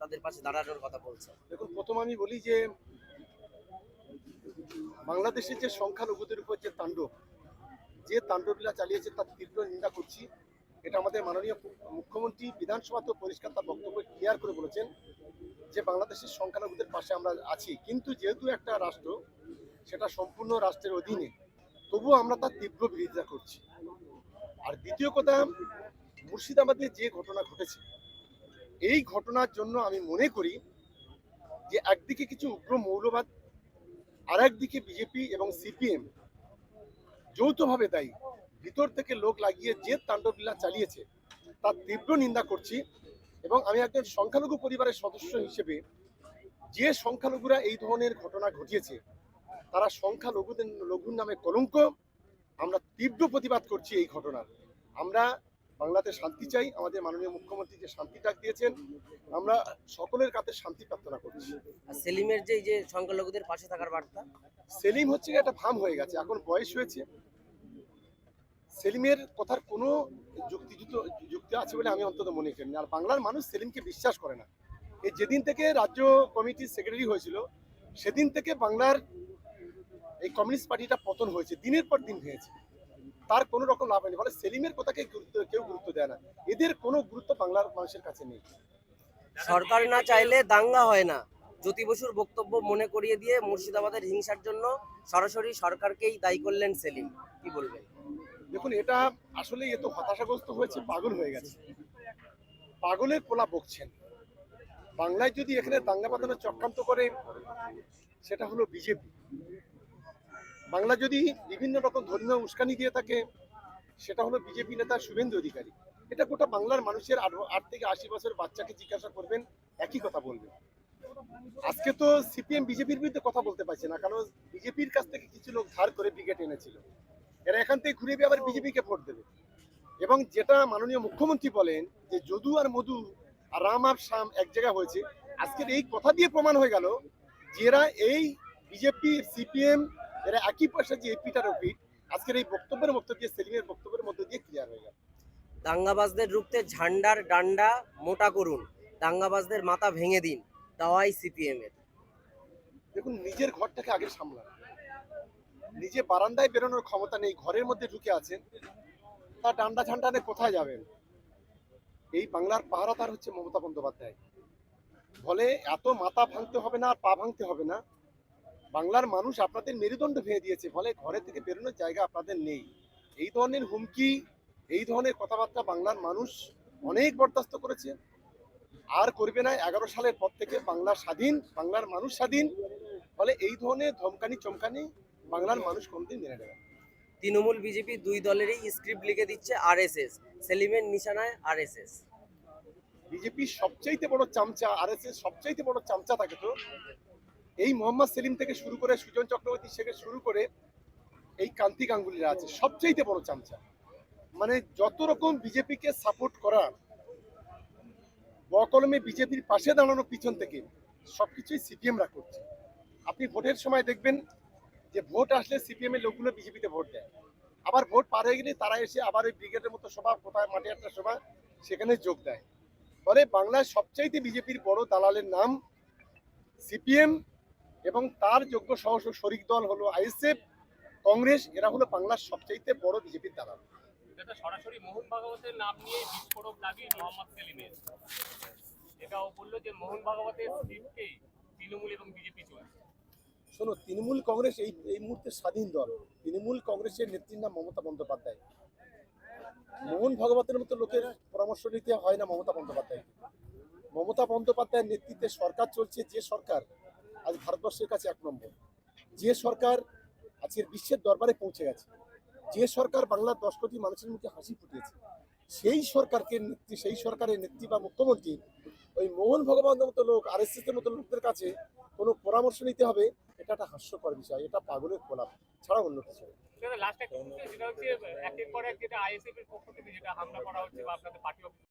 তাদের পাশে দাঁড়ানোর কথা বলছে দেখুন, প্রথম আমি বলি যে বাংলাদেশের যে সংখ্যালঘুদের উপর যে তাণ্ডব, যে তাণ্ডবলীলা চালিয়েছে তার তীব্র নিন্দা করছি। এটা আমাদের মাননীয় মুখ্যমন্ত্রী বিধানসভাতেও পরিষ্কার তার বক্তব্য ক্লিয়ার করে বলেছেন যে বাংলাদেশের সংখ্যালঘুদের পাশে আমরা আছি। কিন্তু যেহেতু একটা রাষ্ট্র, সেটা সম্পূর্ণ রাষ্ট্রের অধীনে, তবুও আমরা তার তীব্র বিরোধিতা করছি। আর দ্বিতীয় কথা, মুর্শিদাবাদে যে ঘটনা ঘটেছে এই ঘটনার জন্য আমি মনে করি যে একদিকে কিছু উগ্র মৌলবাদ আর একদিকে বিজেপি এবং সিপিএম যৌথভাবে দায়ী। ভিতর থেকে লোক লাগিয়ে যে তাণ্ডবলীলা চালিয়েছে, তার তীব্র নিন্দা করছি এবং আমি একজন সংখ্যালঘু পরিবারের সদস্য হিসেবে যে সংখ্যালঘুরা এই ধরনের ঘটনা ঘটিয়েছে, তারা সংখ্যালঘুদের, লঘুর নামে কলঙ্ক। আমরা তীব্র প্রতিবাদ করছি এই ঘটনার। আমরা বাংলাতে শান্তি চাই আমাদের মাননীয় মুখ্যমন্ত্রী যে শান্তি ডাক দিয়েছেন আমরা সকলের কাছে শান্তি প্রার্থনা করছি। আর সেলিমের যে যে সংখ্যালঘুদের পাশে থাকার বার্তা? সেলিম হচ্ছে একটা ভাম হয়ে গেছে এখন বয়স হয়েছে। সেলিমের কথার কোনো যুক্তিযুক্ত যুক্তি আছে বলে আমি অন্তত মনে করি না। আর বাংলার মানুষ সেলিমকে বিশ্বাস করে না। এই যেদিন থেকে রাজ্য কমিটির সেক্রেটারি হয়েছিল সেদিন থেকে বাংলার এই কমিউনিস্ট পার্টিটা পতন হয়েছে দিনের পর দিন হয়েছে। তার কোনো রকম লাভ হয়নি। ফলে সেলিমের কথাকে গুরুত্ব কেউ গুরুত্ব দেয় না। এদের কোনো গুরুত্ব বাংলার মানুষের কাছে নেই। সরকার না চাইলে দাঙ্গা হয় না। জ্যোতি বসুর বক্তব্য মনে করিয়ে দিয়ে মুর্শিদাবাদের হিংসার জন্য সরাসরি সরকারকেই দায়ী করলেন সেলিম। কি বলবেন? দেখুন এটা আসলে এ তো হতাশাগ্রস্ত হয়েছে পাগল হয়ে গেছে। পাগলের পোলা বকছেন। বাংলায় যদি এখানে দাঙ্গা বাঁধানোর চক্রান্ত করে সেটা হলো বিজেপি। বাংলা যদি বিভিন্ন রকম ধর্মীয় উস্কানি দিয়ে থাকে, সেটা হলো বিজেপি নেতা শুভেন্দু অধিকারী। এটা গোটা বাংলার মানুষের আট- থেকে আশি বছর বাচ্চাকে জিজ্ঞাসা করবেন, একই কথা বলবেন। আজকে তো সিপিএম, বিজেপির বিরুদ্ধে কথা বলতে পারছে না, কারণ বিজেপির কাছ থেকে কিছু লোক ধার করে ব্রিগেড এনেছিল। এরা এখান থেকে ঘুরে আবার বিজেপিকে ভোট দেবে। এবং যেটা মাননীয় মুখ্যমন্ত্রী বলেন যে, যদু আর মধু আর রাম আর শ্যাম এক জায়গায় হয়েছে, আজকের এই কথা দিয়ে প্রমাণ হয়ে গেল যে এরা এই বিজেপি সিপিএম এরা একই পয়সা যে এপিটার ওপিট আজকের এই বক্তব্যের মধ্য দিয়ে সেলিমের বক্তব্যের মধ্য দিয়ে ক্লিয়ার হয়ে গেল। দাঙ্গাবাজদের রুখতে ঝান্ডার ডান্ডা মোটা করুন। দাঙ্গাবাজদের মাথা ভেঙে দিন। দাওয়াই সিপিএম এর। দেখুন নিজের ঘরটাকে আগে সামলান। নিজে বারান্দায় বেরোনোর ক্ষমতা নেই ঘরের মধ্যে ঢুকে আছেন। তার ডান্ডা ঝান্ডা নিয়ে কোথায় যাবেন? এই বাংলার পাহারাদার হচ্ছে মমতা বন্দ্যোপাধ্যায়। ফলে এত মাথা ভাঙতে হবে না আর পা ভাঙতে হবে না। বাংলার মানুষ আপনাদের মেরুদণ্ড ভেঙে দিয়েছে ফলে ঘরে থেকে বেরোনোর জায়গা আপনাদের নেই। এই ধরনের হুমকি এই ধরনের কথাবার্তা বাংলার মানুষ অনেক বরদাস্ত করেছে। আর করবে না এগারো সালের পর থেকে বাংলা স্বাধীন বাংলার মানুষ স্বাধীন ফলে এই ধরনের ধমকানি চমকানি বাংলার মানুষ কোনদিন মেনে নেবে তৃণমূল বিজেপি দুই দলেরই স্ক্রিপ্ট লিখে দিচ্ছে আরএসএস সেলিমের নিশানায় আরএসএস বিজেপির সবচাইতে বড় চামচা আর এস এস সবচাইতে বড় চামচা থাকে তো এই মোহাম্মদ সেলিম থেকে শুরু করে সুজন চক্রবর্তী থেকে শুরু করে এই কান্তি গাঙ্গুলিরা আছে, সবচাইতে বড় চামচা। মানে যত রকম বিজেপিকে সাপোর্ট করা, বকলমে বিজেপির পাশে দাঁড়ানো পিছন থেকে, সবকিছুই সিপিএমরা করছে। আপনি ভোটের সময় দেখবেন যে ভোট আসলে সিপিএম এর লোকগুলো বিজেপিতে ভোট দেয়। আবার ভোট পার হয়ে গেলে তারা এসে আবার ওই ব্রিগেডের মতো সভা, কোথায় মাঠে একটা সভা, সেখানে যোগ দেয়। ফলে বাংলার সবচাইতে বিজেপির বড় দালালের নাম সিপিএম এবং তার যোগ্য সহ শরিক দল হলো আইএসএফ কংগ্রেস এরা হলো বাংলার সবচাইতে বড় বিজেপির দালাল সরাসরি মোহন ভাগবতের নাম নিয়ে বিস্ফোরক দাবি মোহাম্মদ সেলিমের। এটাও বলল যে মোহন ভাগবতের স্ক্রিপ্টকেই তৃণমূল এবং বিজেপি চলছে শোনো তৃণমূল কংগ্রেস এই এই মুহূর্তে স্বাধীন দল। তৃণমূল কংগ্রেসের নেত্রীর নাম মমতা বন্দ্যোপাধ্যায়। মোহন ভগবতের মতো লোকের পরামর্শ নিতে হয় না মমতা বন্দ্যোপাধ্যায় মমতা বন্দ্যোপাধ্যায়ের নেতৃত্বে সরকার চলছে যে সরকার আজ ভারতবর্ষের কাছে এক নম্বর। যে সরকার আজকের বিশ্বের দরবারে পৌঁছে গেছে, যে সরকার বাংলার দশ কোটি মানুষের মুখে হাসি ফুটিয়েছে, সেই সরকারকে নেত্রী, সেই সরকারের নেত্রী বা মুখ্যমন্ত্রী, ওই মোহন ভগবানের মতো লোক আর এস মতো লোকদের কাছে কোনো পরামর্শ নিতে হবে, এটা একটা হাস্যকর বিষয়, এটা পাগলের কোলাপ ছাড়া অন্য কিছু।